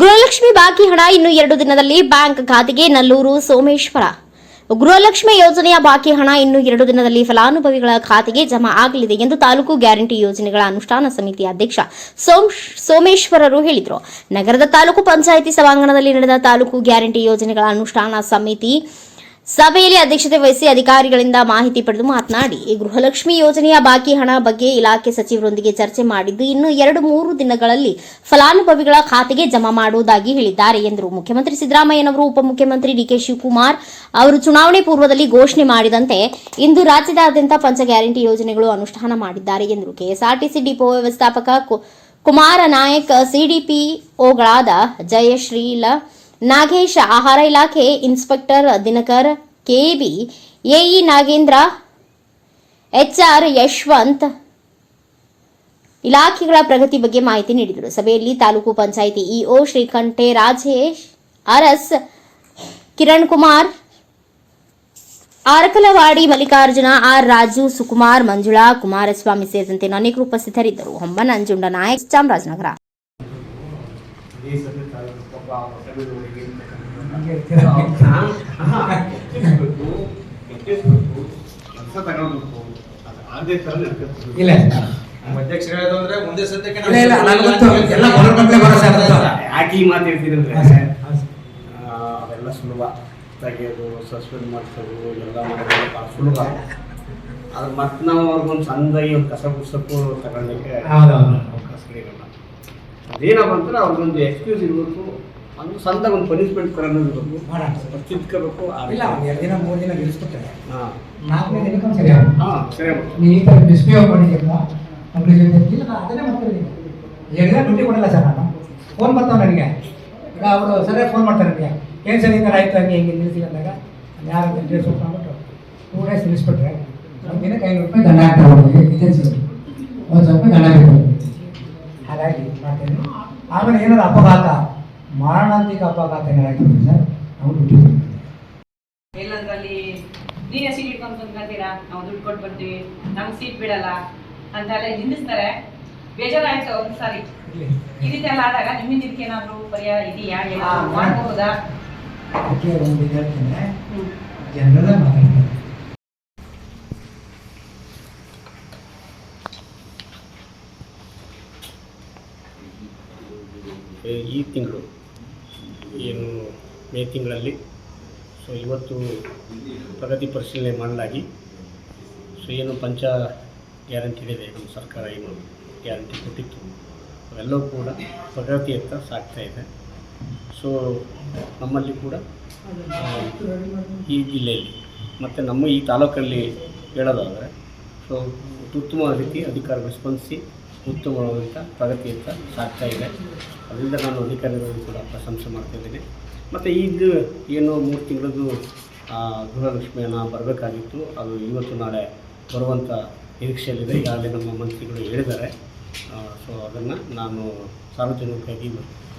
ಗೃಹಲಕ್ಷ್ಮಿ ಬಾಕಿ ಹಣ ಇನ್ನು ಎರಡು ದಿನದಲ್ಲಿ ಬ್ಯಾಂಕ್ ಖಾತೆಗೆ ನಲ್ಲೂರು ಸೋಮೇಶ್ವರ. ಗೃಹಲಕ್ಷ್ಮಿ ಯೋಜನೆಯ ಬಾಕಿ ಹಣ ಇನ್ನು ಎರಡು ದಿನದಲ್ಲಿ ಫಲಾನುಭವಿಗಳ ಖಾತೆಗೆ ಜಮಾ ಆಗಲಿದೆ ಎಂದು ತಾಲೂಕು ಗ್ಯಾರಂಟಿ ಯೋಜನೆಗಳ ಅನುಷ್ಠಾನ ಸಮಿತಿ ಅಧ್ಯಕ್ಷ ಸೋಮ್ ಸೋಮೇಶ್ವರರು ಹೇಳಿದರು. ನಗರದ ತಾಲೂಕು ಪಂಚಾಯಿತಿ ಸಭಾಂಗಣದಲ್ಲಿ ನಡೆದ ತಾಲೂಕು ಗ್ಯಾರಂಟಿ ಯೋಜನೆಗಳ ಅನುಷ್ಠಾನ ಸಮಿತಿ ಸಭೆಯಲ್ಲಿ ಅಧ್ಯಕ್ಷತೆ ವಹಿಸಿ ಅಧಿಕಾರಿಗಳಿಂದ ಮಾಹಿತಿ ಪಡೆದು ಮಾತನಾಡಿ ಗೃಹಲಕ್ಷ್ಮಿ ಯೋಜನೆಯ ಬಾಕಿ ಹಣ ಬಗ್ಗೆ ಇಲಾಖೆ ಸಚಿವರೊಂದಿಗೆ ಚರ್ಚೆ ಮಾಡಿದ್ದು, ಇನ್ನು ಎರಡು ಮೂರು ದಿನಗಳಲ್ಲಿ ಫಲಾನುಭವಿಗಳ ಖಾತೆಗೆ ಜಮಾ ಮಾಡುವುದಾಗಿ ಹೇಳಿದ್ದಾರೆ ಎಂದರು. ಮುಖ್ಯಮಂತ್ರಿ ಸಿದ್ದರಾಮಯ್ಯನವರು, ಉಪಮುಖ್ಯಮಂತ್ರಿ ಡಿಕೆ ಶಿವಕುಮಾರ್ ಅವರು ಚುನಾವಣೆ ಪೂರ್ವದಲ್ಲಿ ಘೋಷಣೆ ಮಾಡಿದಂತೆ ಇಂದು ರಾಜ್ಯದಾದ್ಯಂತ ಪಂಚ ಗ್ಯಾರಂಟಿ ಯೋಜನೆಗಳು ಅನುಷ್ಠಾನ ಮಾಡಿದ್ದಾರೆ ಎಂದರು. ಕೆಎಸ್ಆರ್ಟಿಸಿ ಡಿಪೋ ವ್ಯವಸ್ಥಾಪಕ ಕುಮಾರ ನಾಯಕ್ ಸಿಡಿಪಿಒಗಳಾದ ಜಯಶ್ರೀಲ ನಾಗೇಶ್ ಆಹಾರ ಇಲಾಖೆ inspector Dinakar KB AE Nagendra HR Yashwant ಇಲಾಖೆಗಳ ಪ್ರಗತಿ ಬಗ್ಗೆ ಮಾಹಿತಿ ನೀಡಿದರು. ಸಭೆಯಲ್ಲಿ ತಾಲೂಕು ಪಂಚಾಯಿತಿ ಇಒ ಶ್ರೀಕಂಠೆ, ರಾಜೇಶ್, ಅರಸ್ ಕಿರಣ್ ಕುಮಾರ್ ಆರಕಲವಾಡಿ ಮಲ್ಲಿಕಾರ್ಜುನ, ಆರ್ ರಾಜು, ಸುಕುಮಾರ್, ಮಂಜುಳಾ, ಕುಮಾರಸ್ವಾಮಿ ಸೇರಿದಂತೆ ಅನೇಕರು ಉಪಸ್ಥಿತರಿದ್ದರು. ಹೊಂಬ ನಂಜುಂಡ ನಾಯಕ್, ಚಾಮರಾಜನಗರ. ಹೊಸಬರಿಗೆ ಕೆಲಸ ತಗೊಳ್ಬೇಕು ಅದು ಅದೇ ಥರ ಇಲ್ಲ ನಮ್ಮ ಅಧ್ಯಕ್ಷರು ಹೇಳೋದು ಅಂದ್ರೆ ಮುಂದೆ ಸದ್ಯಕ್ಕೆ ಇಲ್ಲ, ಎಲ್ಲ ಆಗ್ತದೆ. ಯಾಕೆ ಈ ಮಾತು ಅವೆಲ್ಲ ಸುಲಭ. ತೆಗೆಯೋದು ಸಸ್ಪೆಂಡ್ ಮಾಡಿಸೋದು ಎಲ್ಲ ಮಾಡೋದು ಸುಲಭ. ಆದ್ರೆ ಮತ್ತೆ ನಾವು ಅವ್ರಿಗೊಂದು ಸಣ್ಣದಾಗಿ ಒಂದು ಕಸ ಗುಡ್ಸಕ್ಕೂ ತಗೊಳ್ಳಿಕ್ಕೆ ಹೌದೌದು. ಅವಕಾಶಗಳಿರಲ್ಲ ಅದೇನಪ್ಪ ಅಂದ್ರೆ ಅವ್ರಿಗೊಂದು ಎಕ್ಸ್ಕ್ಯೂಸ್ ಇರಬೇಕು. ಒಂದು ಸಣ್ಣದಾಗ ಒಂದು ಪನಿಷ್ಮೆಂಟ್ ಥರ ಮಾಡೋಣ. ತಿದ್ಕೋಬೇಕು ಇಲ್ಲ ಒಂದ್ ಎರಡು ದಿನ ಮೂರು ದಿನ ನಿಲ್ಲಿಸ್ಬಿಟ್ರೆ ಹಾಂ. ನಾಲ್ಕನೇ ದಿನಕ್ಕೆ ಒಂದು ಸರಿ. ಹಾಂ ಸರಿ ನೀವು ಈ ಥರ ಮಿಸ್ಬಿಹೇವ್ ಮಾಡಿದ್ದೀರಲ್ಲ ಜೊತೆ ಇಲ್ಲ ನಾನು ಅದನ್ನೇ ಮಾಡ್ತಿದ್ದೀನಿ. ಎರಡು ದಿನ ಡ್ಯೂಟಿ ಕೊಡಲ್ಲ ಸರ್ ನಾನು. ಫೋನ್ ಬರ್ತಾವೆ ನನಗೆ. ಈಗ ಅವರು ಸರಿಯಾಗಿ ಫೋನ್ ಮಾಡ್ತಾರೆ ನನಗೆ. ಏನು ಸರಿ ಥರ ಆಯ್ತು ಹಂಗೆ ಹಿಂಗೆ ನಿಲ್ಲಿಸಿ ಅಂದಾಗ ಯಾರು ಡ್ರೆಸ್ ಮಾಡ್ಬಿಟ್ಟು ಟೂ ಡೇಸ್ ನಿಲ್ಲಿಸ್ಬಿಟ್ರೆ ಒಂದು ದಿನಕ್ಕೆ ಐನೂರು ರೂಪಾಯಿ ದಂಡ ಹಾಕ್ತಾರೆ ಅವ್ರಿಗೆ ಏಜೆನ್ಸಿ ಒಂದು ಸ್ವಲ್ಪ ದಂಡ ಹಾಕ್ತಾರೆ ಹಾಗಾಗಿ ಮಾಡ್ತೀನಿ ಆಮೇಲೆ ಏನಾದ್ರು ಅಪಘಾತ ಮಾರಣಾಂತಿಕ ಅಪಘಾತ ಏನಾಯ್ತು ಸರ್ ನಾವು ಡ್ಯೂಟಿ ಎಲ್ಲದರಲ್ಲಿ ನೀನೇ ಸೀಟ್ ಇಟ್ಕೊಂಡು ಕುಂತ್ಕೊಂತೀರಾ? ನಾವು ದುಡ್ಡು ಕೊಟ್ಟು ಬರ್ತೀವಿ. ನಮ್ಗೆ ಸೀಟ್ ಬಿಡಲ್ಲ ಅಂತೆಲ್ಲ ನಿಲ್ಲಿಸ್ತಾರೆ ಬೇಜಾರಾಯ್ತು ಒಂದು ಸಾರಿ ಈ ರೀತಿ ಎಲ್ಲ ಆದಾಗ ನಿಮ್ಮಿಂದ ಇದಕ್ಕೇನಾದ್ರೂ ಪರಿಹಾರ ಇದೆಯಾ? ಏನಾದ್ರು ಮಾಡ್ಬಹುದಾ ಅದಕ್ಕೆ ಒಂದು ಇದು ಹೇಳ್ತೇನೆ. ಹ್ಮ್. ಮಾತಾಡ್ತಾರೆ ಈ ತಿಂಗಳು ಏನು ಮೇ ತಿಂಗಳಲ್ಲಿ. ಸೊ, ಇವತ್ತು ಪ್ರಗತಿ ಪರಿಶೀಲನೆ ಮಾಡಲಾಗಿ. ಸೊ, ಏನು ಪಂಚ ಗ್ಯಾರಂಟಿ ಇದೆ ನಮ್ಮ ಸರ್ಕಾರ ಏನು ಗ್ಯಾರಂಟಿ ಕೊಟ್ಟಿತ್ತು. ಅವೆಲ್ಲವೂ ಕೂಡ ಪ್ರಗತಿಯತ್ತ ಸಾಗ್ತಾ ಇದೆ. ಸೊ, ನಮ್ಮಲ್ಲಿ ಕೂಡ ಈ ಜಿಲ್ಲೆಯಲ್ಲಿ ಮತ್ತು ನಮ್ಮ ಈ ತಾಲೂಕಲ್ಲಿ ಹೇಳೋದಾದರೆ, ಸೊ ಉತ್ತಮ ರೀತಿ ಅಧಿಕಾರಿಗಳು ಸ್ಪಂದಿಸಿ ಉತ್ತಮವಾದಂಥ ಪ್ರಗತಿಯತ್ತ ಸಾಗ್ತಾ ಇದೆ. ಅದರಿಂದ ನಾನು ಅಧಿಕಾರಿಗಳನ್ನು ಕೂಡ ಪ್ರಶಂಸೆ ಮಾಡ್ತಾಯಿದ್ದೀನಿ ಮತ್ತು ಈಗ ಏನು ಮೂರು ತಿಂಗಳದ್ದು ಗೃಹಲಕ್ಷ್ಮಿಯನ್ನು ಬರಬೇಕಾಗಿತ್ತು. ಅದು ಇವತ್ತು ನಾಳೆ ಬರುವಂಥ ನಿರೀಕ್ಷೆಯಲ್ಲಿದೆ. ಈಗಾಗಲೇ ನಮ್ಮ ಮಂತ್ರಿಗಳು ಹೇಳಿದ್ದಾರೆ. ಸೊ ಅದನ್ನು ನಾನು ಸಾರ್ವಜನಿಕವಾಗಿ